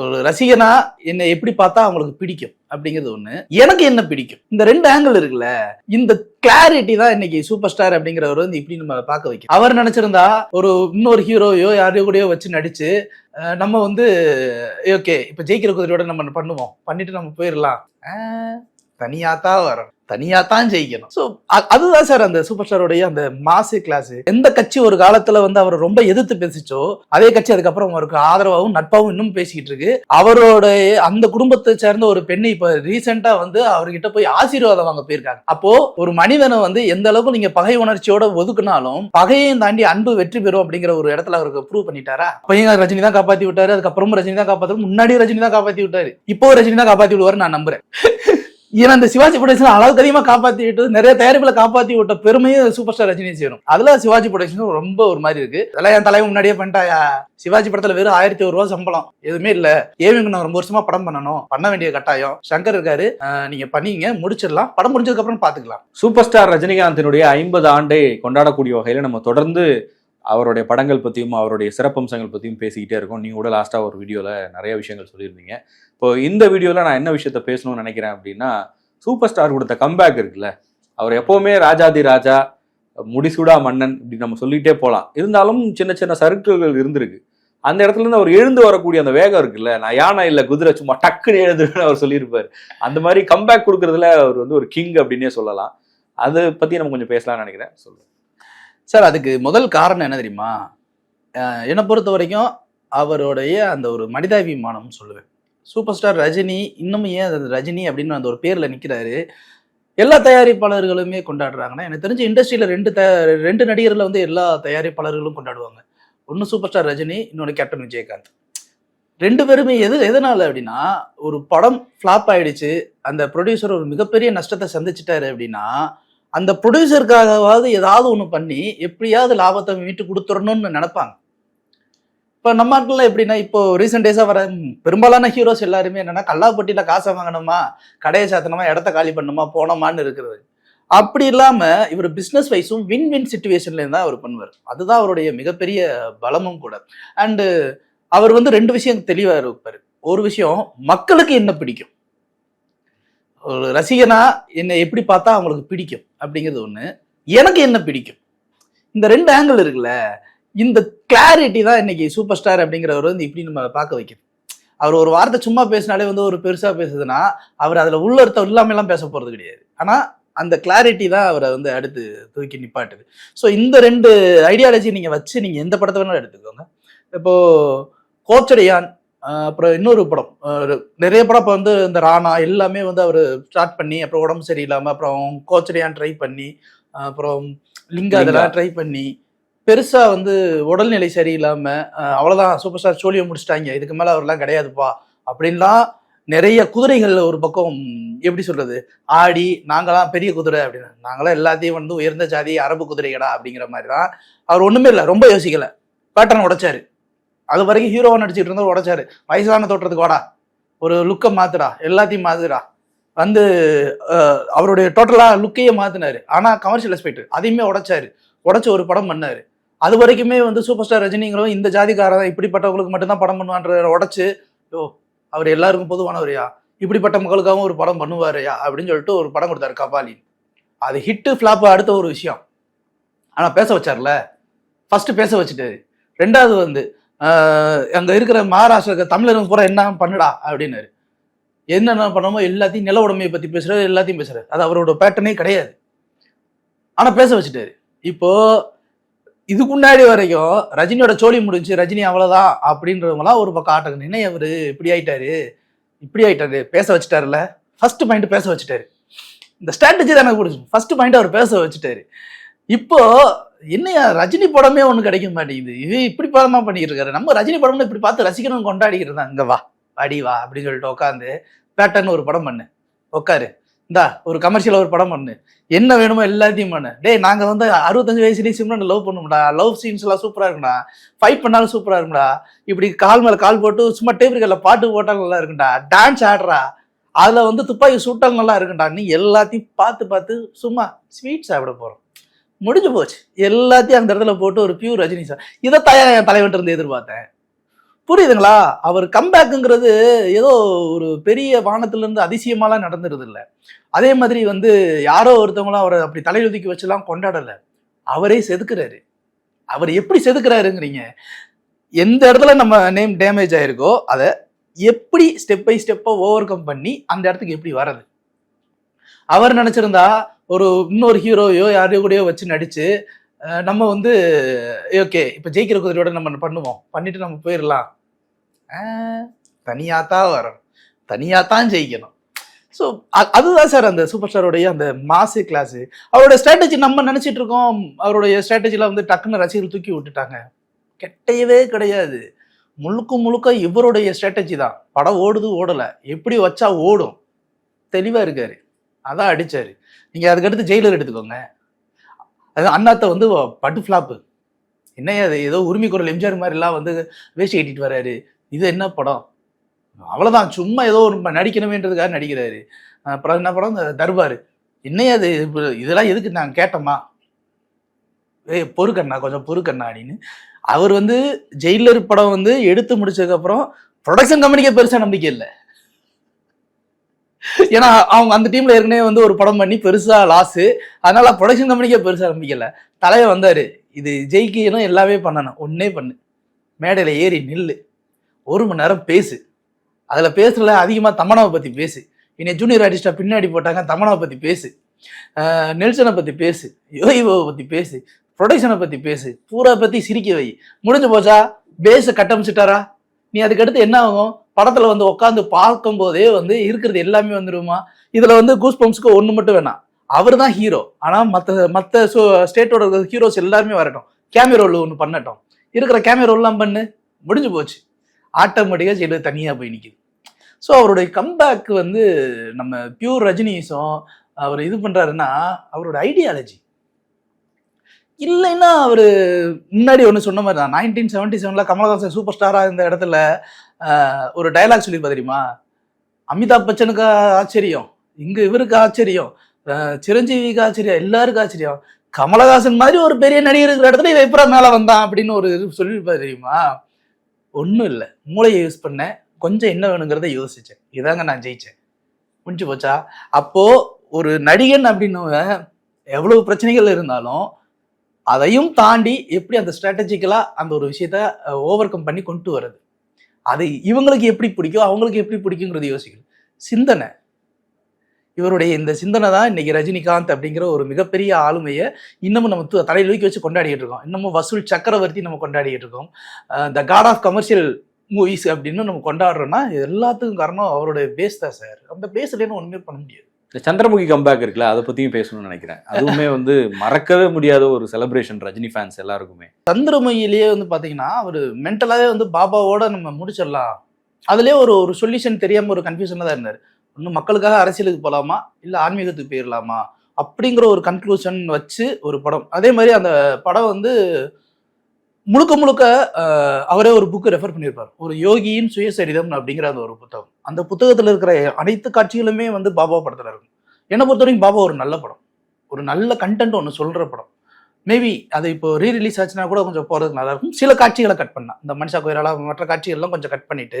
ஒரு ரசிகனா என்னை எப்படி பார்த்தா அவங்களுக்கு பிடிக்கும் அப்படிங்கிறது ஒண்ணு. எனக்கு என்ன பிடிக்கும்? இந்த ரெண்டு ஆங்கிள் இருக்குல்ல இந்த கிளாரிட்டி தான் இன்னைக்கு சூப்பர் ஸ்டார் அப்படிங்கிறவர் வந்து இப்படி நம்ம பார்க்க வைக்கும். அவர் நினைச்சிருந்தா ஒரு இன்னொரு ஹீரோயோ யாரையோ கூடயோ வச்சு நடிச்சு நம்ம வந்து ஓகே இப்ப ஜெயிக்கிற குதிரையோட நம்ம பண்ணுவோம். பண்ணிட்டு நம்ம போயிடலாம். தனியா தான் வரும். தனியா தான் ஜெயிக்கணும். ஸோ அதுதான் சார் அந்த சூப்பர் ஸ்டாரோடைய அந்த மாசு கிளாஸ் எந்த கட்சி ஒரு காலத்துல வந்து அவர் ரொம்ப எதிர்த்து பேசிச்சோ அதே கட்சி அதுக்கப்புறம் அவருக்கு ஆதரவாகவும் நட்பாகவும் இன்னும் பேசிக்கிட்டு இருக்கு. அவருடைய அந்த குடும்பத்தை சேர்ந்த ஒரு பெண்ணை இப்ப ரீசெண்டா வந்து அவர்கிட்ட போய் ஆசீர்வாதம் வாங்க போயிருக்காங்க. அப்போ ஒரு மனிதனை வந்து எந்த அளவுக்கு நீங்க பகை உணர்ச்சியோட ஒதுக்குனாலும் பகையையும் தாண்டி அன்பு வெற்றி பெறும் அப்படிங்கிற ஒரு இடத்துல அவருக்கு ப்ரூவ் பண்ணிட்டாரா? பையன் ரஜினி தான் காப்பாத்தி விட்டாரு? அதுக்கப்புறமும் ரஜினி தான் காப்பாத்து முன்னாடி ரஜினி தான் காப்பாத்தி விட்டாரு. இப்போ ரஜினி தான் காப்பாத்தி விடுவாரு நான் நம்புறேன். ஏன்னா அந்த சிவாஜி ப்ரொடக்ஷன் அளவுக்கு அதிகமா காப்பாத்தி விட்டு நிறைய தயாரிப்புல காப்பாத்தி விட்ட பெருமையும் சூப்பர் ஸ்டார் ரஜினி சேரும். அதுல சிவாஜி ப்ரொடக்ஷன் ரொம்ப ஒரு மாதிரி இருக்கு. அதெல்லாம் என் தலைவன் முன்னாடியே பண்ணிட்டாயா சிவாஜி படத்துல வெறும் ஆயிரத்தி ஒரு ரூபா சம்பளம். எதுவுமே இல்ல. ஏவிங்க நான் ரொம்ப வருஷமா படம் பண்ணணும். பண்ண வேண்டிய கட்டாயம். சங்கர் இருக்காரு. நீங்க பண்ணீங்க முடிச்சிடலாம். படம் முடிஞ்சதுக்கு அப்புறம் பாத்துக்கலாம். சூப்பர் ஸ்டார் ரஜினிகாந்தினுடைய ஐம்பது ஆண்டை கொண்டாடக்கூடிய வகையில் நம்ம தொடர்ந்து அவருடைய படங்கள் பற்றியும் அவருடைய சிறப்பம்சங்கள் பற்றியும் பேசிக்கிட்டே இருக்கோம். நீங்கள் கூட லாஸ்ட்டாக ஒரு வீடியோவில் நிறைய விஷயங்கள் சொல்லியிருந்தீங்க. இப்போ இந்த வீடியோவில் நான் என்ன விஷயத்த பேசணும்னு நினைக்கிறேன் அப்படின்னா சூப்பர் ஸ்டார் கொடுத்த கம்பேக் இருக்குல்ல. அவர் எப்போவுமே ராஜாதி ராஜா முடிசூடா மன்னன் இப்படி நம்ம சொல்லிகிட்டே போகலாம் இருந்தாலும் சின்ன சின்ன சறுக்குகள் இருந்திருக்கு. அந்த இடத்துல இருந்து அவர் எழுந்து வரக்கூடிய அந்த வேகம் இருக்குல்ல நான் யானை இல்லை குதிரை சும்மா டக்குன்னு எழுதுன்னு அவர் சொல்லியிருப்பார். அந்த மாதிரி கம்பேக் கொடுக்குறதுல அவர் வந்து ஒரு கிங் அப்படின்னே சொல்லலாம். அதை பற்றி நம்ம கொஞ்சம் பேசலாம்னு நினைக்கிறேன். சொல்லுங்கள் சார் அதுக்கு முதல் காரணம் என்ன தெரியுமா? என்னை பொறுத்த வரைக்கும் அவருடைய அந்த ஒரு மனிதாபிமானம்னு சொல்லுவேன். சூப்பர் ஸ்டார் ரஜினி இன்னமும் ஏன் அது ரஜினி அப்படின்னு அந்த ஒரு பேரில் நிற்கிறாரு எல்லா தயாரிப்பாளர்களுமே கொண்டாடுறாங்கன்னா எனக்கு தெரிஞ்ச இண்டஸ்ட்ரியில் ரெண்டு த ரெண்டு நடிகரில் வந்து எல்லா தயாரிப்பாளர்களும் கொண்டாடுவாங்க. ஒன்று சூப்பர் ஸ்டார் ரஜினி இன்னொன்று கேப்டன் விஜயகாந்த். ரெண்டு பேருமே எது எதனால அப்படின்னா ஒரு படம் ஃப்ளாப் ஆயிடுச்சு அந்த ப்ரொடியூசர் ஒரு மிகப்பெரிய நஷ்டத்தை சந்திச்சிட்டாரு அப்படின்னா அந்த ப்ரொடியூசருக்காகவாவது ஏதாவது ஒன்று பண்ணி எப்படியாவது லாபத்தை மீட்டு கொடுத்துடணும்னு நினைப்பாங்க. இப்போ நம்ம நாட்டில் எப்படின்னா இப்போ ரீசெண்ட் டேஸாக வர பெரும்பாலான ஹீரோஸ் எல்லாருமே என்னன்னா கல்லாப்பட்டியில் காசை வாங்கணுமா கடையை சாத்தணுமா இடத்த காலி பண்ணணுமா போனோமான்னு இருக்கிறது. அப்படி இல்லாம இவர் பிஸ்னஸ் வைஸும் வின் வின் சுச்சுவேஷன்ல தான் அவர் பண்ணுவார். அதுதான் அவருடைய மிகப்பெரிய பலமும் கூட. அண்டு அவர் வந்து ரெண்டு விஷயம் தெளிவாக இருப்பார். ஒரு விஷயம் மக்களுக்கு என்ன பிடிக்கும்? ஒரு ரசிகனா என்னை எப்படி பார்த்தா அவங்களுக்கு பிடிக்கும்? அப்படிங்கிறது ஒண்ணு. எனக்கு என்ன பிடிக்கும்? இந்த ரெண்டு ஆங்கிள் இருக்குல்ல இந்த கிளாரிட்டி தான் இன்னைக்கு சூப்பர் ஸ்டார் அப்படிங்கிறவர் வந்து இப்படி நம்ம பார்க்க வைக்குது. அவர் ஒரு வார்த்தை சும்மா பேசினாலே வந்து ஒரு பெருசா பேசுதுன்னா அவர் அதுல உள்ளர்த்தம் இல்லாம எல்லாம் பேச போறது கிடையாது. ஆனா அந்த கிளாரிட்டி தான் அவரை வந்து அடுத்து தூக்கி நிப்பாட்டுது. ஸோ இந்த ரெண்டு ஐடியாலஜி நீங்க வச்சு நீங்க எந்த படத்தை வேணாலும் எடுத்துக்கோங்க. இப்போ கோச்சடையான் அப்புறம் இன்னொரு படம் நிறைய படம் இப்போ வந்து இந்த ராணா எல்லாமே வந்து அவர் ஸ்டார்ட் பண்ணி அப்புறம் உடம்பு சரியில்லாமல் அப்புறம் கோச்சடையான் ட்ரை பண்ணி அப்புறம் லிங்கா இதெல்லாம் ட்ரை பண்ணி பெருசாக வந்து உடல்நிலை சரியில்லாமல் அவ்வளோதான் சூப்பர் ஸ்டார் சோழியை முடிச்சிட்டாங்க. இதுக்கு மேலே அவர்லாம் கிடையாதுப்பா. அப்படின்லாம் நிறைய குதிரைகள் ஒரு பக்கம் எப்படி சொல்கிறது ஆடி நாங்களாம் பெரிய குதிரை அப்படின்னு. நாங்களாம் எல்லாத்தையும் வந்து உயர்ந்த ஜாதி அரபு குதிரைகடா அப்படிங்கிற மாதிரி தான் அவர் ஒன்றுமே இல்லை ரொம்ப யோசிக்கல. பேட்டர்ன் உடைச்சாரு. அது வரைக்கும் ஹீரோவாக நடிச்சிட்டு இருந்தா உடைச்சாரு. வயசான தோற்றத்துக்கு வாடா. ஒரு லுக்கை மாத்துடா எல்லாத்தையும் மாத்துடா. வந்து அவருடைய டோட்டலாக லுக்கையே மாற்றினார் ஆனால் கமர்ஷியல் எஸ்பெக்ட் அதையுமே உடைச்சாரு. உடைச்சு ஒரு படம் பண்ணார். அது வரைக்குமே வந்து சூப்பர் ஸ்டார் ரஜினிங்கிறவங்க இந்த ஜாதிக்காரன் இப்படிப்பட்டவங்களுக்கு மட்டும்தான் படம் பண்ணுவான்ற உடச்சு ஓ அவர் எல்லாருக்கும் பொதுவானவரையா? இப்படிப்பட்ட மக்களுக்காகவும் ஒரு படம் பண்ணுவாரையா? அப்படின்னு சொல்லிட்டு ஒரு படம் கொடுத்தாரு கபாலி அது ஹிட்டு ஃப்ளாப் அடுத்த ஒரு விஷயம். ஆனால் பேச வச்சார்ல? ஃபர்ஸ்ட் பேச வச்சுட்டாரு ரெண்டாவது வந்து அங்கே இருக்கிற மகாராஷ்டிரா தமிழர்கள் பூரா என்ன பண்ணுடா? அப்படின்னாரு. என்னென்ன பண்ணமோ எல்லாத்தையும் நில உடமையை பற்றி பேசுறாரு எல்லாத்தையும் பேசுறாரு. அது அவரோட பேட்டர்னே கிடையாது. ஆனால் பேச வச்சுட்டாரு. இப்போது இதுக்கு முன்னாடி வரைக்கும் ரஜினியோட சோழி முடிஞ்சு ரஜினி அவ்வளோதான் அப்படின்றவங்களாம் ஒரு பக்கம் ஆட்டங்க என்ன அவரு இப்படி ஆயிட்டாரு? இப்படி ஆயிட்டாரு? பேச வச்சுட்டாருல? ஃபர்ஸ்ட் பாயிண்ட் பேச வச்சுட்டாரு. இந்த ஸ்ட்ராட்டஜி தான் எனக்கு பிடிக்கும் ஃபர்ஸ்ட் பாயிண்ட் அவர் பேச வச்சுட்டாரு. இப்போ என்னையா ரஜினி படமே ஒன்று கிடைக்க மாட்டேங்குது. இது இப்படி படமா பண்ணிட்டு இருக்காரு. நம்ம ரஜினி படம்னு இப்படி பார்த்து ரசிக்கணும் கொண்டாடிக்கிறது தான் இங்க வா வாடி வா அப்படின்னு சொல்லிட்டு உட்காந்து பேட்டர்னு ஒரு படம் பண்ணு. உட்காரு. இந்தா ஒரு கமர்ஷியல் ஒரு படம் பண்ணு. என்ன வேணுமோ எல்லாத்தையும் பண்ணு. டேய் நாங்க வந்து அறுபத்தஞ்சு வயசுலேயும் சிம்ரன் லவ் பண்ணும்டா. லவ் சீன்ஸ் எல்லாம் சூப்பரா இருக்கும்டா. ஃபைட் பண்ணாலும் சூப்பரா இருக்கும்டா. இப்படி கால் மேல கால் போட்டு சும்மா டேபிள்கள்ல பாட்டு போட்டாலும் நல்லா இருக்கும்டா. டான்ஸ் ஆடுறா. அதுல வந்து துப்பாக்கி சூட்டாலும் நல்லா இருக்கும்டா. நீ எல்லாத்தையும் பார்த்து பார்த்து சும்மா ஸ்வீட் சாப்பிட போறோம். முடிஞ்சு போச்சு. எல்லாத்தையும் அந்த இடத்துல போட்டு ஒரு பியூர் ரஜினி சார். இதை தயா என் தலைவன் இருந்து எதிர்பார்த்தேன். புரியுதுங்களா? அவர் கம்பேக்குங்கிறது ஏதோ ஒரு பெரிய வானத்துல இருந்து அதிசயமாலாம் நடந்துருது இல்லை அதே மாதிரி வந்து யாரோ ஒருத்தவங்களும் அவரை அப்படி தலையொதுக்கி வச்சுலாம் கொண்டாடலை. அவரே செதுக்குறாரு. அவர் எப்படி செதுக்குறாருங்கிறீங்க. எந்த இடத்துல நம்ம நேம் டேமேஜ் ஆயிருக்கோ அதை எப்படி ஸ்டெப் பை ஸ்டெப்பாக ஓவர் கம் பண்ணி அந்த இடத்துக்கு எப்படி வர்றது? அவர் நினச்சிருந்தா ஒரு இன்னொரு ஹீரோயோ யாரையோ கூடயோ வச்சு நடிச்சு நம்ம வந்து ஓகே இப்போ ஜெயிக்கிற குதிரையோட நம்ம பண்ணுவோம். பண்ணிட்டு நம்ம போயிடலாம் தனியாக தான் வரணும் தனியாக தான் ஜெயிக்கணும் ஸோ அதுதான் சார் அந்த சூப்பர் ஸ்டாரோடைய அந்த மாசு கிளாஸு அவரோட ஸ்ட்ராட்டஜி நம்ம நினச்சிட்டு இருக்கோம். அவருடைய ஸ்ட்ராட்டஜியில் வந்து டக்குன்னு ரசிகர்கள் தூக்கி விட்டுட்டாங்க. கெட்டையவே கிடையாது. முழுக்க முழுக்க இவருடைய ஸ்ட்ராட்டஜி தான். படம் ஓடுது ஓடலை. எப்படி வச்சா ஓடும்? தெளிவாக இருக்காரு. அதான் அடித்தார் நீங்கள் அதுக்கடுத்து ஜெயிலர் எடுத்துக்கோங்க. அது அண்ணாத்த வந்து பட்டு ஃப்ளாப்பு என்னையா அது ஏதோ உரிமை குரல் எம்ஜிஆர் மாதிரிலாம் வந்து வேஷ்டி கட்டிட்டு வராரு இது என்ன படம்? அவ்வளோதான் சும்மா ஏதோ ஒரு நடிக்கணுமேன்றதுக்காக நடிக்கிறாரு. அப்புறம் என்ன படம்? இந்த தர்பார் என்னையா அது இதெல்லாம் எதுக்கு நாங்கள் கேட்டோமா? ஏய் பொறுக்கண்ணா கொஞ்சம் பொறுக்கண்ணா அப்படின்னு. அவர் வந்து ஜெயிலர் படம் வந்து எடுத்து முடிச்சதுக்கப்புறம் ப்ரொடக்ஷன் கம்பெனிக்கே பெருசாக நம்பிக்கை இல்லை. ஏன்னா அவங்க அந்த டீம்ல ஏற்கனவே வந்து ஒரு படம் பண்ணி பெருசா லாஸ் அதனால ப்ரொடக்ஷன் கம்பெனிக்கே பெருசா நம்பிக்கல தலையை தலைவர் வந்தாரு. இது ஜெயிக்கணும் எல்லாமே பண்ணணும். ஒன்னே பண்ணு. மேடையில ஏறி நில்லு. ஒரு மணி நேரம் பேசு. அதுல பேசுறதுல அதிகமா தமனாவை பத்தி பேசு. இன்னை ஜூனியர் ஆர்டிஸ்டா பின்னாடி போட்டாங்க தமனாவை பத்தி பேசு. நெல்சனை பத்தி பேசு. யோகிபாவை பத்தி பேசு. ப்ரொடக்ஷனை பத்தி பேசு. பூரா பத்தி சிரிக்க வை. முடிஞ்சு போச்சா? பேஸை கட்டமைச்சிட்டாரா? நீ அதுக்கடுத்து என்ன ஆகும்? படத்துல வந்து உட்காந்து பார்க்கும் போதே வந்து இருக்கிறது எல்லாமே வந்துருமா? இதுல வந்து கூஸ் பம்ப்ஸ்க்கு ஒண்ணு மட்டும் வேணாம் அவர் தான் ஹீரோ ஆனா மத்த மத்த ஸ்டேட்டோட ஹீரோஸ் எல்லாருமே வரட்டும். கேமரோவில் ரோல் ஒன்று பண்ணட்டும். இருக்கிற கேமியோ ரோல்லாம் பண்ணு. முடிஞ்சு போச்சு. ஆட்டோமேட்டிக்காக செய்து தனியாக போய் நிற்கிது ஸோ அவருடைய கம்பேக் வந்து நம்ம பியூர் ரஜினிஸும் அவர் இது பண்ணுறாருன்னா அவரோட ஐடியாலஜி இல்லைன்னா அவர் முன்னாடி ஒன்று சொன்ன மாதிரி தான். நைன்டீன் செவன்டி செவனில் கமலஹாசன் சூப்பர் ஸ்டாராக இருந்த இடத்துல ஒரு டயலாக் சொல்லியிருப்பா தெரியுமா? அமிதாப் பச்சனுக்கு ஆச்சரியம் இங்கே இவருக்கு ஆச்சரியம் சிரஞ்சீவிக்கு ஆச்சரியம் எல்லாருக்கும் ஆச்சரியம். கமலஹாசன் மாதிரி ஒரு பெரிய நடிகர் இருக்கிற இடத்துல இவன் எப்பறம் மேலே வந்தான் அப்படின்னு ஒரு இது சொல்லியிருப்பா தெரியுமா? ஒன்றும் இல்லை. மூளையை யூஸ் பண்ணேன். கொஞ்சம் என்ன வேணுங்கிறத யோசித்தேன் இதாங்க நான் ஜெயித்தேன் முடிஞ்சு போச்சா? அப்போ ஒரு நடிகன் அப்படின்னவன் எவ்வளவு பிரச்சனைகள் இருந்தாலும் அதையும் தாண்டி எப்படி அந்த ஸ்ட்ராட்டஜிக்கலாக அந்த ஒரு விஷயத்த ஓவர் கம் பண்ணி கொண்டு வர்றது? அது இவங்களுக்கு எப்படி பிடிக்கும் அவங்களுக்கு எப்படி பிடிக்குங்கிறது யோசிக்கணும். சிந்தனை. இவருடைய இந்த சிந்தனை தான் இன்னைக்கு ரஜினிகாந்த் அப்படிங்கிற ஒரு மிகப்பெரிய ஆளுமையை இன்னமும் நம்ம தலையில் தூக்கி வச்சு கொண்டாடிட்டு இருக்கோம். இன்னமும் வசூல் சக்கரவர்த்தி நம்ம கொண்டாடிட்டு இருக்கோம். The god of commercial movies அப்படின்னு நம்ம கொண்டாடுறோம்னா எல்லாத்துக்கும் காரணம் அவருடைய பேஸ் தான் சார் அந்த பேஸ்லேன்னு ஒன்றுமே பண்ண முடியாது. இந்த சந்திரமுகி கம்பேக் இருக்குல்ல அதை பத்தியும் பேசணும்னு நினைக்கிறேன். அதுவுமே வந்து மறக்கவே முடியாத ஒரு செலிப்ரேஷன் ரஜினி ஃபேன்ஸ் எல்லாருக்குமே. சந்திரமுகிலேயே வந்து பாத்தீங்கன்னா அவர் மென்டலாவே வந்து பாபாவோட நம்ம முடிச்சிடலாம். அதுலேயே ஒரு ஒரு சொல்யூஷன் தெரியாம ஒரு கன்ஃபியூஷன்ல தான் இருந்தார். இன்னும் மக்களுக்காக அரசியலுக்கு போகலாமா இல்லை ஆன்மீகத்துக்கு போயிடலாமா அப்படிங்கிற ஒரு கன்க்ளூஷன் வச்சு ஒரு படம். அதே மாதிரி அந்த படம் வந்து முழுக்க முழுக்க அவரே ஒரு புக்கு ரெஃபர் பண்ணியிருப்பார். ஒரு யோகியின் சுயசரிதம் அப்படிங்கிற அந்த ஒரு புத்தகம். அந்த புத்தகத்தில் இருக்கிற அனைத்து காட்சிகளுமே வந்து பாபா படத்தில் இருக்கும். என்னை பொறுத்த வரைக்கும் பாபா ஒரு நல்ல படம். ஒரு நல்ல கண்டென்ட் ஒன்று சொல்கிற படம். மேபி அது இப்போ ரீ ரிலீஸ் ஆச்சுன்னா கூட கொஞ்சம் போகிறதுக்கு நல்லா இருக்கும். சில காட்சிகளை கட் பண்ணால் இந்த மனுஷா கோயிலால மற்ற காட்சிகள்லாம் கொஞ்சம் கட் பண்ணிட்டு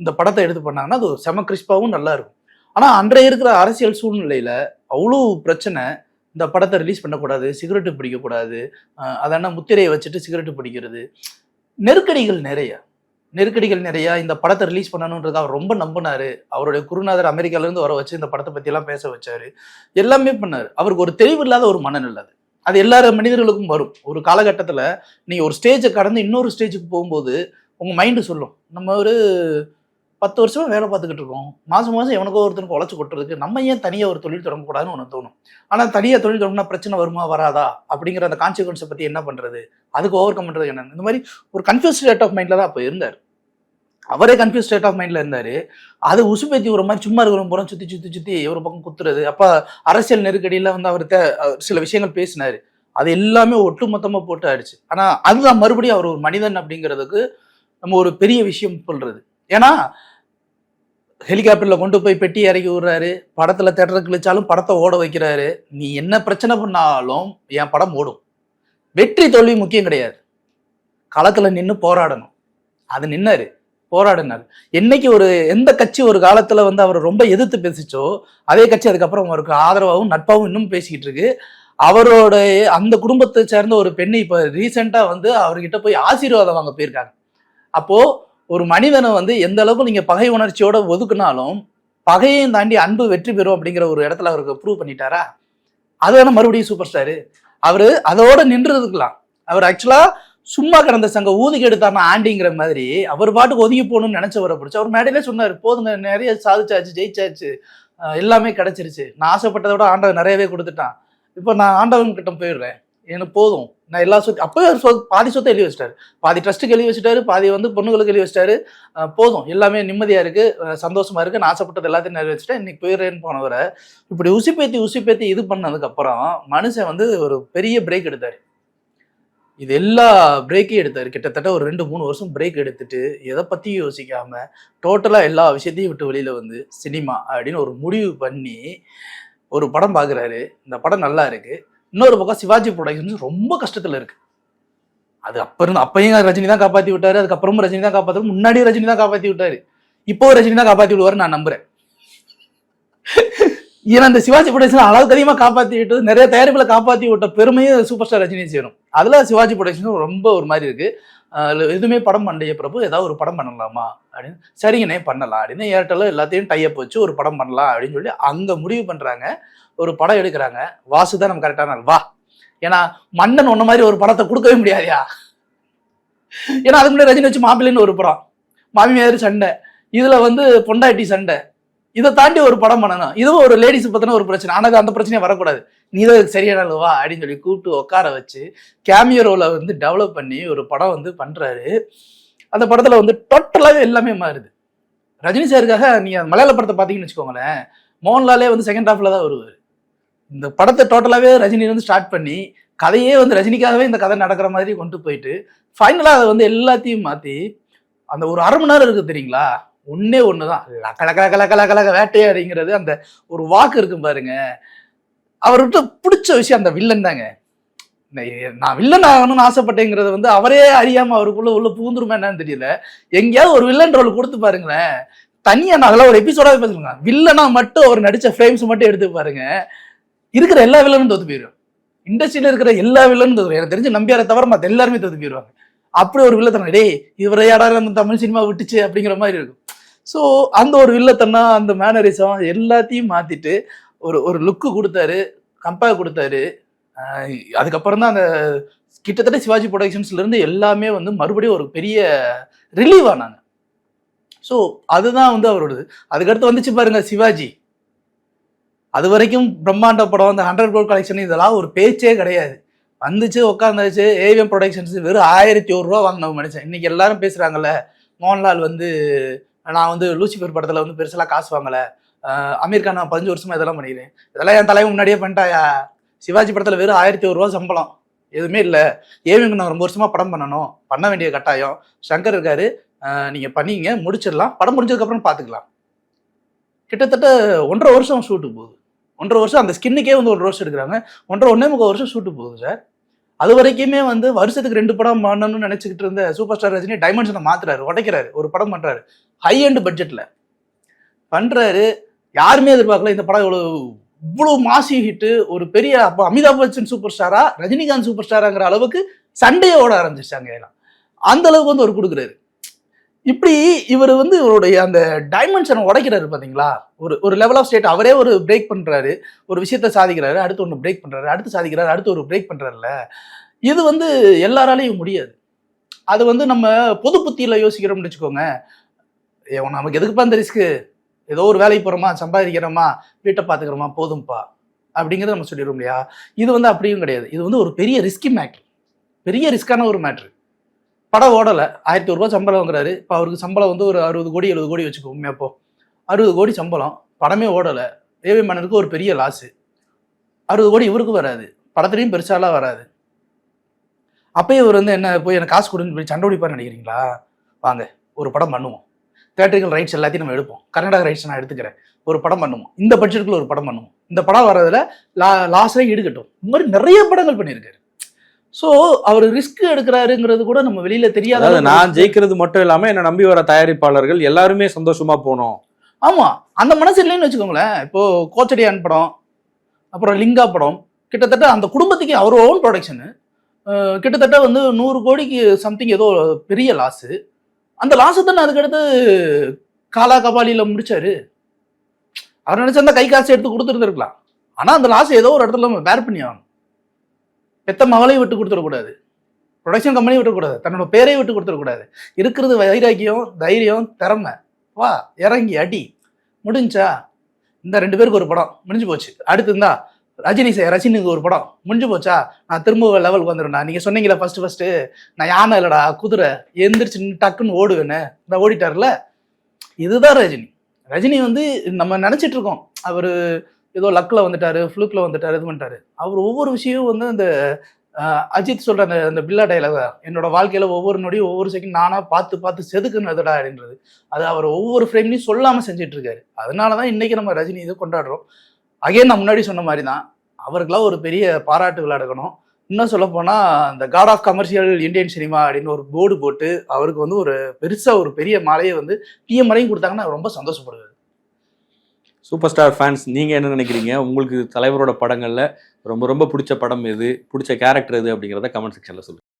இந்த படத்தை எடுத்து பண்ணாங்கன்னா அது செம கிறிஸ்பாவும் நல்லா இருக்கும். ஆனால் அன்றைய இருக்கிற அரசியல் சூழ்நிலையில் அவ்வளோ பிரச்சனை இந்த படத்தை ரிலீஸ் பண்ணக்கூடாது சிகரெட்டு பிடிக்கக்கூடாது ஆஹ் முத்திரையை வச்சுட்டு சிகரெட்டு பிடிக்கிறது. நெருக்கடிகள் நிறைய. நெருக்கடிகள் நிறையா இந்த படத்தை ரிலீஸ் பண்ணணுன்றது அவர் ரொம்ப நம்பினாரு. அவருடைய குருநாதர் அமெரிக்கால இருந்து வர வச்சு இந்த படத்தை பத்தி எல்லாம் பேச வச்சாரு. எல்லாமே பண்ணாரு. அவருக்கு ஒரு தெளிவு இல்லாத ஒரு மனநிலை அது. அது எல்லா மனிதர்களுக்கும் வரும். ஒரு காலகட்டத்தில் நீங்கள் ஒரு ஸ்டேஜை கடந்து இன்னொரு ஸ்டேஜுக்கு போகும்போது உங்கள் மைண்டு சொல்லும். நம்ம ஒரு பத்து வருஷமா வேலை பார்த்துக்கிட்டு இருக்கோம். மாசம் மாசம் எவனுக்கோ ஒருத்தனுக்கு உழைச்சி கொட்டுறதுக்கு நம்ம ஏன் தனியாக ஒரு தொழில் தொடங்கக்கூடாதுன்னு ஒன்று தோணும். ஆனால் தனியாக தொழில் தொடங்கினா பிரச்சனை வருமா வராதா? அப்படிங்கிற அந்த கான்சிக்வன்ஸை பற்றி என்ன பண்ணுறது அதுக்கு ஓவர் கம் பண்ணுறது என்ன இந்த மாதிரி ஒரு கன்ஃபியூஸ் ஸ்டேட் ஆஃப் மைண்டில் தான் அப்போ இருந்தார். அவரே கன்ஃபியூஸ் ஸ்டேட் ஆஃப் மைண்டில் இருந்தார். அது உசுப்பேத்தி ஒரு மாதிரி சும்மா இருக்கிற புறம் சுற்றி சுற்றி சுற்றி ஒரு பக்கம் குத்துறது. அப்போ அரசியல் நெருக்கடியில் வந்து அவர் சில விஷயங்கள் பேசினாரு. அது எல்லாமே ஒட்டுமொத்தமாக போட்டு ஆயிடுச்சு. ஆனால் அதுதான் மறுபடியும் அவர் ஒரு மனிதன் அப்படிங்கிறதுக்கு நம்ம ஒரு பெரிய விஷயம் சொல்கிறது ஏன்னா ஹெலிகாப்டரில் கொண்டு போய் பெட்டி இறக்கி விடுறாரு. படத்தில் தேட்டருக்கு கிழிச்சாலும் படத்தை ஓட வைக்கிறாரு. நீ என்ன பிரச்சனை பண்ணாலும் என் படம் ஓடும். வெற்றி தோல்வி முக்கியம் கிடையாது. களத்தில் நின்று போராடணும். அது நின்னாரு. போராடினார். என்னைக்கு ஒரு எந்த கட்சி ஒரு காலத்தில் வந்து அவர் ரொம்ப எதிர்த்து பேசிச்சோ அதே கட்சி அதுக்கப்புறம் அவருக்கு ஆதரவாகவும் நட்பாகவும் இன்னும் பேசிக்கிட்டு இருக்கு. அவரோட அந்த குடும்பத்தை சேர்ந்த ஒரு பெண்ணை இப்போ ரீசெண்டாக வந்து அவர்கிட்ட போய் ஆசீர்வாதம் வாங்க போயிருக்காங்க. அப்போது ஒரு மனிதனை வந்து எந்த அளவுக்கு நீங்க பகை உணர்ச்சியோட ஒதுக்குனாலும் பகையையும் தாண்டி அன்பு வெற்றி பெறும் அப்படிங்கிற ஒரு இடத்துல அவருக்கு ப்ரூவ் பண்ணிட்டாரா? அது வேணா மறுபடியும் சூப்பர் ஸ்டாரு அவரு அதோட நின்று இருக்கலாம் அவர் ஆக்சுவலா சும்மா கிடந்த சங்க ஊதுக்கு எடுத்தாருன்னா ஆண்டிங்கிற மாதிரி அவர் பாட்டுக்கு ஒதுங்கி போகணும்னு நினைச்சவரை பிடிச்சி அவர் மேடையிலே சொன்னாரு போதுங்க நிறைய சாதிச்சாச்சு ஜெயிச்சாச்சு. எல்லாமே கிடைச்சிருச்சு. நான் ஆசைப்பட்டதை விட ஆண்டவன் நிறையவே கொடுத்துட்டான். இப்போ நான் ஆண்டவன் கிட்ட போயிடுறேன். எனக்கு போதும். நான் எல்லா சொத்து அப்பவே பாதி சொத்தை எழுதி வச்சிட்டாரு. பாதி ட்ரஸ்ட்டுக்கு எழுதி வச்சிட்டாரு பாதி வந்து பொண்ணுங்களுக்கு எழுதி வச்சிட்டாரு. போதும். எல்லாமே நிம்மதியா இருக்கு. சந்தோஷமாக சந்தோஷமா இருக்கு. நான் ஆசைப்பட்டது எல்லாத்தையும் நிறைவேற்றிட்டேன். இன்னைக்கு போயிடுறேன்னு போனவரை இப்படி உசிப்பேத்தி உசிப்பேத்தி இது பண்ணதுக்கு அப்புறம் மனுஷன் வந்து ஒரு பெரிய பிரேக் எடுத்தாரு. இது எல்லா பிரேக்கையும் எடுத்தாரு. கிட்டத்தட்ட ஒரு ரெண்டு மூணு வருஷம் பிரேக் எடுத்துட்டு எதை பத்தியும் யோசிக்காம டோட்டலா எல்லா விஷயத்தையும் விட்டு வெளியில வந்து சினிமா அப்படின்னு ஒரு முடிவு பண்ணி ஒரு படம் பார்க்குறாரு. இந்த படம் நல்லா இருக்குது இன்னொரு பக்கம் சிவாஜி ப்ரொடக்ஷன்ஸ் ரொம்ப கஷ்டத்துல இருக்கு. அது அப்புறம் இருந்து அப்பயும் ரஜினி தான் காப்பாற்றி விட்டாரு அதுக்கப்புறமும் ரஜினி தான் காப்பாற்ற முன்னாடியும் ரஜினி தான் காப்பாற்றி விட்டாரு. இப்போ ரஜினி தான் காப்பாற்றி விடுவாரு நான் நம்புறேன். ஏன்னா இந்த சிவாஜி ப்ரொடக்ஷன் அளவுக்கு அதிகமாக காப்பாற்றி விட்டது நிறைய தயாரிப்புல காப்பாற்றி விட்ட பெருமையும் சூப்பர் ஸ்டார் ரஜினி சேரும். அதில் சிவாஜி ப்ரொடக்ஷன் ரொம்ப ஒரு மாதிரி இருக்கு. எதுவுமே படம் பண்ணலையே பிரபு ஏதாவது ஒரு படம் பண்ணலாமா? அப்படின்னு சரிங்கண்ணே பண்ணலாம். அப்படின்னு ஏர்டெல்ல எல்லாத்தையும் டைப் வச்சு ஒரு படம் பண்ணலாம் அப்படின்னு சொல்லி அங்கே முடிவு பண்ணுறாங்க ஒரு படம் எடுக்கிறாங்க. வாசு தான் நம்ம கரெக்டான ஆள். வா. ஏன்னா மன்னன் ஒன்ன மாதிரி ஒரு படத்தை கொடுக்கவே முடியாதயா? ஏன்னா அது முன்னாடி ரஜினி வச்சு மாப்பிள்ளைன்னு ஒரு படம். மாமி மாதிரி சண்டை. இதில் வந்து பொண்டாட்டி சண்டை. இதை தாண்டி ஒரு படம் பண்ணணும். இதுவும் ஒரு லேடிஸ் பற்றின ஒரு பிரச்சனை. ஆனால் அந்த பிரச்சனையே வரக்கூடாது. நீ தான் சரியான ஆளு அப்படின்னு சொல்லி கூப்பிட்டு உட்கார வச்சு கேமியோ ரோலை வந்து டெவலப் பண்ணி ஒரு படம் வந்து பண்றாரு. அந்த படத்துல வந்து டோட்டலாகவே எல்லாமே மாறுது. ரஜினி சாருக்காக நீங்கள் மலையாள படத்தை பார்த்தீங்கன்னு வச்சுக்கோங்களேன் மோகன்லாலே வந்து செகண்ட் ஹாஃப்ல தான் வருவார். இந்த படத்தை டோட்டலாகவே ரஜினி வந்து ஸ்டார்ட் பண்ணி கதையே வந்து ரஜினிக்காகவே இந்த கதை நடக்கிற மாதிரி கொண்டு போயிட்டு ஃபைனலாக அதை வந்து எல்லாத்தையும் மாற்றி அந்த ஒரு அரை மணி நேரம் இருக்குது தெரியுங்களா? ஒன்னே ஒன்று தான் லக்க லக்க லக்க லக்க லக்க லக்க அந்த ஒரு வாக்கு இருக்கும் பாருங்க. அவர்கிட்ட பிடிச்ச விஷயம் அந்த வில்லன் தாங்க. நான் வில்லன் ஆகணும்னு ஆசைப்பட்டேங்கிறது வந்து அவரே அறியாம அவருக்குள்ள உள்ள பூந்துருமா என்னன்னு தெரியல. எங்கேயாவது ஒரு வில்லன் ரோல் கொடுத்து பாருங்களேன். தனியா நான் அதெல்லாம் ஒரு எபிசோடாவே பேசுங்க வில்லனா மட்டும் அவர் நடிச்ச ஃப்ரேம்ஸ் மட்டும் எடுத்து பாருங்க. இருக்கிற எல்லா வில்லனும் தோத்து போயிடும் இண்டஸ்ட்ரியில இருக்கிற எல்லா வில்லனும் தோத்து எனக்கு தெரிஞ்சு நம்பியாரை தவிர மற்ற எல்லாருமே தோத்து போயிடுவாங்க அப்படி ஒரு வில்லத்தனம் டேய் இவரை யாராவது நம்ம தமிழ் சினிமா விட்டுச்சு அப்படிங்கிற மாதிரி இருக்கும். ஸோ அந்த ஒரு வில்லத்தனம் அந்த மேனரிசம் எல்லாத்தையும் மாத்திட்டு ஒரு ஒரு லுக்கு கொடுத்தாரு கம்பேர் கொடுத்தாரு. அதுக்கப்புறம் தான் அந்த கிட்டத்தட்ட சிவாஜி ப்ரொடக்ஷன்ஸ்ல இருந்து எல்லாமே வந்து மறுபடியும் ஒரு பெரிய ரிலீவ் ஆனாங்க. ஸோ அதுதான் வந்து அவரோடது. அதுக்கடுத்து வந்துச்சு பாருங்க சிவாஜி. அது வரைக்கும் பிரம்மாண்ட படம் அந்த ஹண்ட்ரட் கோட் கலெக்ஷன் இதெல்லாம் ஒரு பேச்சே கிடையாது. வந்துச்சு உட்காந்துச்சு ஏவிஎம் ப்ரொடக்ஷன்ஸ் வெறும் ஆயிரத்தி ஒரு ரூபா வாங்கின மனுஷன். இன்னைக்கு எல்லாரும் பேசுறாங்கல்ல மோகன்லால் வந்து நான் வந்து லூசிஃபர் படத்துல வந்து பெருசெல்லாம் காசு வாங்கலை. அமீர்கான் அமீர் கான் நான் பதினஞ்சு வருஷமா இதெல்லாம் பண்ணிக்கிறேன். இதெல்லாம் என் தலைவன் முன்னாடியே பண்ணிட்டாயா சிவாஜி படத்துல வெறும் ஆயிரத்தி ஒரு ரூபா சம்பளம். எதுவுமே இல்லை. ஏவிங்க நான் ரொம்ப வருஷமா படம் பண்ணணும். பண்ண வேண்டிய கட்டாயம். சங்கர் இருக்காரு. நீங்க பண்ணீங்க முடிச்சிடலாம். படம் முடிஞ்சதுக்கு அப்புறம் பாத்துக்கலாம். கிட்டத்தட்ட ஒன்றரை வருஷம் ஷூட்டு போகுது. ஒன்றரை வருஷம் அந்த ஸ்கின்னுக்கே வந்து ஒரு வருஷம் எடுக்கிறாங்க. ஒன்றரை ஒன்றே முக்கால் வருஷம் ஷூட்டு போகுது சார் அது வரைக்குமே வந்து வருஷத்துக்கு ரெண்டு படம் பண்ணணும்னு நினச்சிக்கிட்டு இருந்த சூப்பர் ஸ்டார் ரஜினி டைமென்ஷனை மாத்துறாரு உடைக்கிறாரு. ஒரு படம் பண்றாரு. ஹை அண்ட் பட்ஜெட்ல பண்றாரு. யாருமே எதிர்பார்க்கல. இந்த படம் இவ்வளவு இவ்வளவு மாசி ஹிட்டு ஒரு பெரிய அப்போ அமிதாப் பச்சன் சூப்பர் ஸ்டாரா ரஜினிகாந்த் சூப்பர் ஸ்டாராங்கிற அளவுக்கு சண்டையோட ஓட ஆரம்பிச்சிருச்சாங்க எல்லாம். அந்த அளவுக்கு வந்து அவர் கொடுக்குறாரு. இப்படி இவர் வந்து இவருடைய அந்த டைமென்ஷனை உடைக்கிறாரு பார்த்தீங்களா ஒரு ஒரு லெவல் ஆஃப் ஸ்டேட் அவரே ஒரு பிரேக் பண்ணுறாரு ஒரு விஷயத்த சாதிக்கிறாரு அடுத்து ஒன்று பிரேக் பண்ணுறாரு அடுத்து சாதிக்கிறாரு அடுத்து ஒரு பிரேக் பண்றாருல்ல. இது வந்து எல்லாராலையும் முடியாது. அது வந்து நம்ம பொது புத்தியில் யோசிக்கிறோம்னு வச்சுக்கோங்க. நமக்கு எதுக்குப்பா அந்த ரிஸ்க்கு ஏதோ ஒரு வேலைக்கு போகிறோமா சம்பாதிக்கிறோமா வீட்டை பார்த்துக்கிறோமா போதும்பா. அப்படிங்கிறத நம்ம சொல்லிடுறோம் இல்லையா? இது வந்து அப்படியும் கிடையாது. இது வந்து ஒரு பெரிய ரிஸ்கி மேட்ரு பெரிய ரிஸ்கான ஒரு மேட்ரு படம் ஓடலை. ஆயிரத்தி ஒரு ரூபாய் சம்பளம் வாங்குறாரு இப்போ அவருக்கு சம்பளம் வந்து ஒரு அறுபது கோடி எழுபது கோடி வச்சுக்கோமே அப்போ அறுபது கோடி சம்பளம். படமே ஓடலை. ஏவி மன்னருக்கு ஒரு பெரிய லாஸு அறுபது கோடி இவருக்கு வராது. படத்துலையும் பெருசாலாம் வராது. அப்பயே இவர் வந்து என்ன போய் எனக்கு காசு கொடுன்னு போய் சண்டை பிடிப்பார் நினைக்கிறீங்களா? வாங்க ஒரு படம் பண்ணுவோம். தேட்டரிக்கல் ரைட்ஸ் எல்லாத்தையும் நம்ம எடுப்போம். கர்நாடகா ரைட்ஸ் நான் எடுத்துக்கிறேன். ஒரு படம் பண்ணுவோம். இந்த பட்ஜெட்டுக்குள்ள ஒரு படம் பண்ணுவோம். இந்த படம் வர்றதுல லா லாஸே ஈடுகட்டும். இந்த மாதிரி நிறைய படங்கள் பண்ணியிருக்காரு. ஸோ அவர் ரிஸ்க் எடுக்கிறாருங்கிறது கூட நம்ம வெளியில தெரியாத நான் ஜெயிக்கிறது மட்டும் இல்லாம என்ன நம்பி வர தயாரிப்பாளர்கள் எல்லாருமே சந்தோஷமா போனோம். ஆமா. அந்த மனசு இல்லைன்னு வச்சுக்கோங்களேன். இப்போ கோச்சடியான் படம் அப்புறம் லிங்கா படம் கிட்டத்தட்ட அந்த குடும்பத்துக்கு அவர் ஓன் ப்ரொடக்ஷனு கிட்டத்தட்ட வந்து நூறு கோடிக்கு சம்திங் ஏதோ பெரிய லாஸு அந்த லாஸை தானே அதுக்கடுத்து காலா கபாலியில் முடிச்சாரு. அவர் நினைச்சிருந்தா கை காசு எடுத்து கொடுத்துருந்துருக்கலாம் ஆனால் அந்த லாஸ் ஏதோ ஒரு இடத்துல நம்ம பேர் பண்ணி ஆகணும். பெத்த மகளையும் விட்டு கொடுத்துடக்கூடாது ப்ரொடக்ஷன் கம்பெனியும் விட்டுக்கூடாது தன்னோட பேரையும் விட்டு கொடுத்துடக்கூடாது இருக்கிறது வைராக்கியம் தைரியம் திறமை. வா இறங்கி அடி. முடிஞ்சா இந்த ரெண்டு பேருக்கு ஒரு படம். முடிஞ்சு போச்சு. அடுத்து இருந்தா ரஜினி சார் ரஜினிக்கு ஒரு படம் முடிஞ்சு போச்சா? நான் திரும்ப லெவலுக்கு வந்துடும்டா நீங்க சொன்னீங்களா ஃபர்ஸ்ட் ஃபர்ஸ்ட் நான் யானை இல்லடா குதிரை எந்திரிச்சு டக்குன்னு ஓடுவேன்னு. நான் ஓடிட்டார்ல? இதுதான் ரஜினி. ரஜினி வந்து நம்ம நினைச்சிட்டு இருக்கோம். அவர் ஏதோ லக்கில் வந்துட்டாரு ஃப்ளூக்கில் வந்துட்டாரு இது பண்ணிட்டாரு. அவர் ஒவ்வொரு விஷயமும் வந்து அந்த அஜித் சொல்ற அந்த அந்த பில்லா டைலாக் என்னோட வாழ்க்கையில ஒவ்வொரு நொடியும் ஒவ்வொரு செகண்ட் நானா பார்த்து பார்த்து செதுக்குனதுடா அப்படின்றது. அது அவர் ஒவ்வொரு ஃப்ரேம்லையும் சொல்லாம செஞ்சுட்டு இருக்காரு. அதனால தான் இன்னைக்கு நம்ம ரஜினி இதை கொண்டாடுறோம். அகைன் நான் முன்னாடி சொன்ன மாதிரி தான் அவருக்கெல்லாம் ஒரு பெரிய பாராட்டு விளையாடணும். இன்னும் சொல்ல போனால் இந்த god of commercial Indian cinema அப்படின்னு ஒரு போர்டு போட்டு அவருக்கு வந்து ஒரு பெருசாக ஒரு பெரிய மாலையை வந்து பிஎம் வரையும் கொடுத்தாங்கன்னா ரொம்ப சந்தோஷப்படுவார் சூப்பர் ஸ்டார் ஃபேன்ஸ் நீங்கள் என்ன நினைக்கிறீங்க? உங்களுக்கு தலைவரோட படங்களில் ரொம்ப ரொம்ப பிடிச்ச படம் எது? பிடிச்ச கேரக்டர் எது அப்படிங்கிறத கமெண்ட் செக்ஷனில் சொல்லுங்கள்